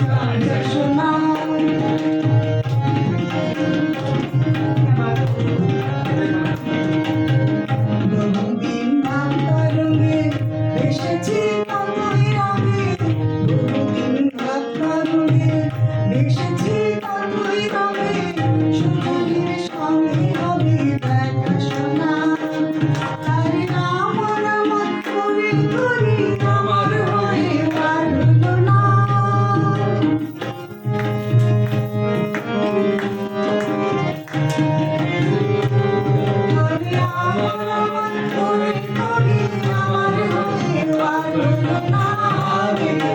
Yeah.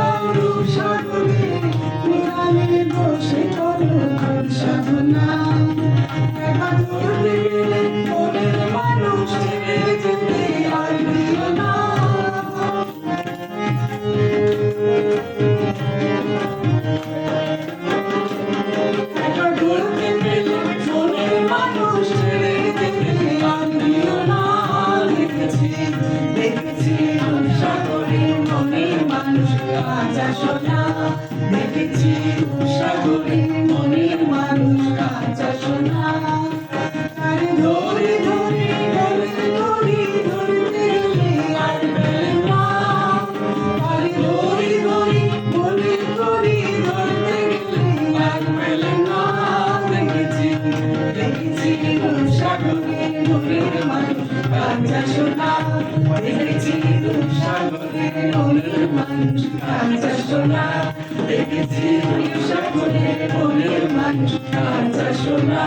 Hallelujah. সোনা দেখেছি সাগরে মনের মানুষ, কাঁচা সোনা। ধরে ধরে ধরে ধরে, ধরতে গেলে আর মেলে না। আরে ধরে ধরে ধরে ধরে, ধরতে গেলে আর মেলে না। দেখেছি দেখেছি সাগরে মনের মানুষ, কাঁচা সোনা। সোনা দেখেছি সকলে মনের মানুষ কাঁচা সোনা